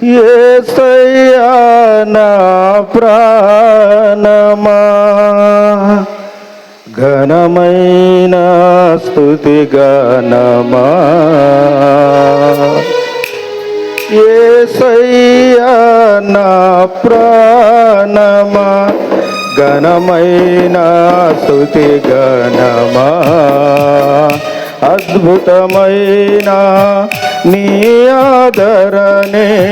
ఏసయ్యా నా ప్రాణమా. ఘనమైన స్థుతి గణమా ఏసయ్యా నా ప్రాణమా. ఘనమైన స్థుతి గణమా అద్భుతమైన నీ ఆదరణే.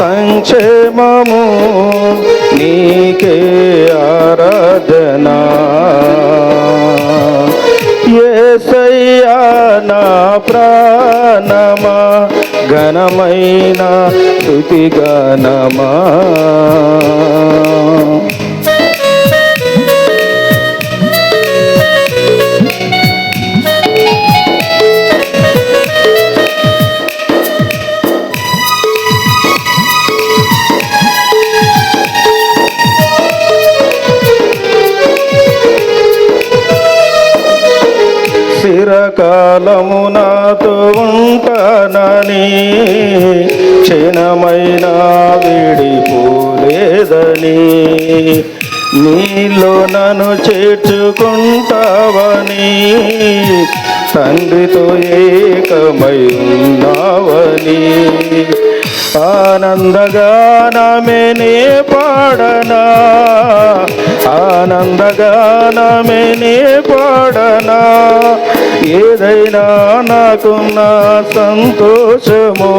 సంక్షేమము నీకే ఆరాధనా. ఏసయ్యా నా ప్రాణమా ఘనమైన స్థుతి చిరకాలము నాతో ఉంటానని క్షణమైన విడిపోలేదని. నీలో నన్ను చేర్చుకుంటావని తండ్రితో ఏకమై ఉన్నావని ఆనందగానమే నే పాడనా? ఆనందగానమే నే పాడనా? ఏదైనా నాకున్న సంతోషము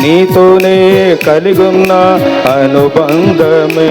నీతోనే కలిగున్న అనుబంధమే.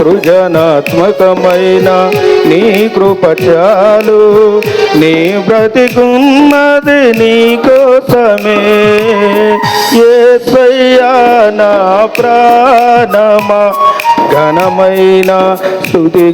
సృజనాత్మకమైన నీ కృప చాలు నీ బ్రతికున్నది నీ కోసమే. ఏసయ్యా నా ప్రాణమా ఘనమైన స్థుతి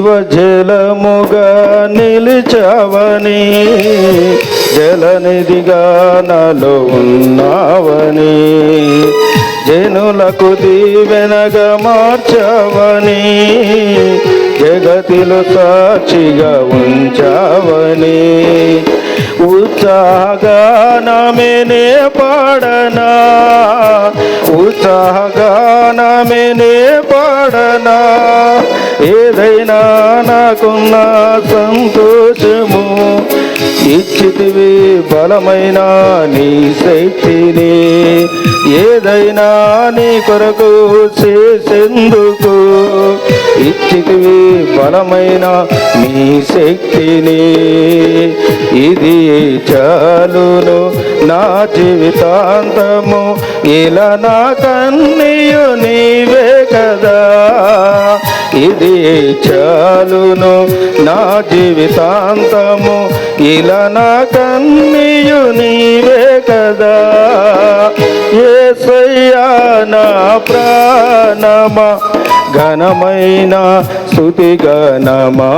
జీవజలముగా నిలిచావని జలనిధిగా నాలో ఉన్నావని జనులకు దీవెనగా మార్చావని జగతిలో సాక్షిగా ఉంచావని. ఉత్సాహగానమే పాడనా ఉత్సాహగానమే నే ఏదైనా ఏదైనా నాకున్న సంతోషము. ఇచ్చితివి బలమైన నీ శక్తిని. ఏదైనా నీ కొరకు చేసేందుకు ఇచ్చితివి బలమైన నీ శక్తిని. ఇది చాలును నా జీవితాంతము. ఇలా నా కన్నీయు నీవే కదా. చాలును నా జీవితాంతము. ఇలా నా కన్నీయు నీవే కదా. ఏసయ్యా నా ప్రాణమా. ఘనమైన స్థుతి గణమా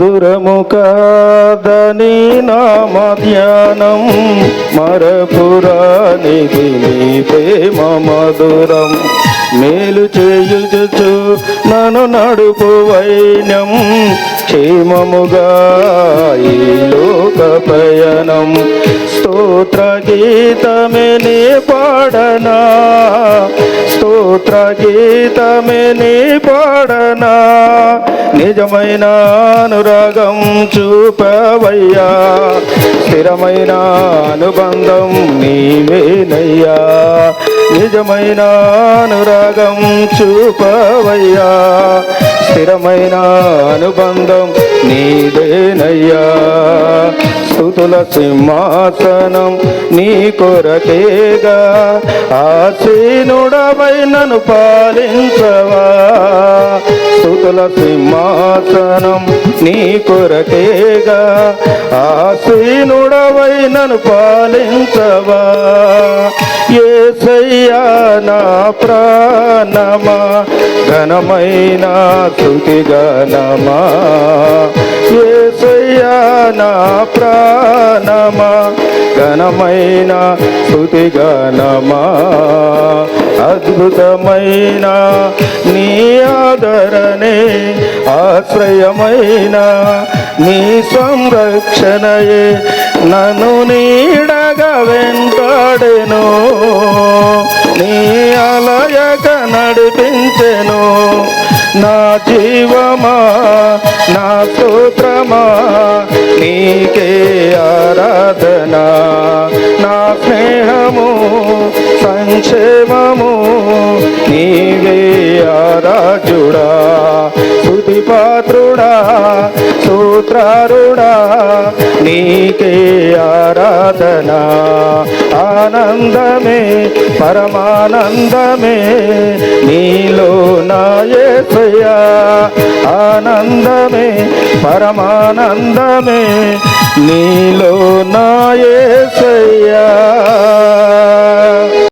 మధురము కాదని నామ ధ్యానం మరపురానిది నీ ప్రేమ మధురం మేలు చేయుచు నన్ను నడుపు వైన్యం క్షేమముగా ఈ లోక పయనం స్తోత్ర గీతమే నీ పాడనా స్తోత్ర గీతమే నీ పాడనా. నిజమైన అనురాగం చూపవయ్యా. స్థిరమైన అనుబంధం నీవేనయ్యా. నిజమైన అనురాగం చూపవయ్యా. స్థిరమైన అనుబంధం నీదేనయ్యా స్థుతుల సింహాసనం నీ కొరకేగా. ఆసీనుడవై నన్ను పాలించవా. స్థుతుల సింహాసనం నీ కొరకేగా. ఆసీనుడవై నన్ను పాలించవా. ఏసయ్యా నా ప్రాణమా ఘనమైన స్థుతి గణమా ఏసయ్యా నా ప్రాణమా ఘనమైన స్థుతి గణమా అద్భుతమైన నీ ఆదరణే ఆశ్రయమైన నీ సంరక్షణయే నన్ను నీడగా వెంటాడెను నీ అలయక నడిపించెను. నా జీవమా నా సూత్రమా నీకే ఆరాధన. నా స్నేహము సంక్షేమము నీవే ఆరాజుడా స్తుతి పాత్రుడా ఆరాధన ఆనందమే పరమానందమే నీలో నాయసయా ఆనందమే పరమానందమే నీలో నాయసయ్యా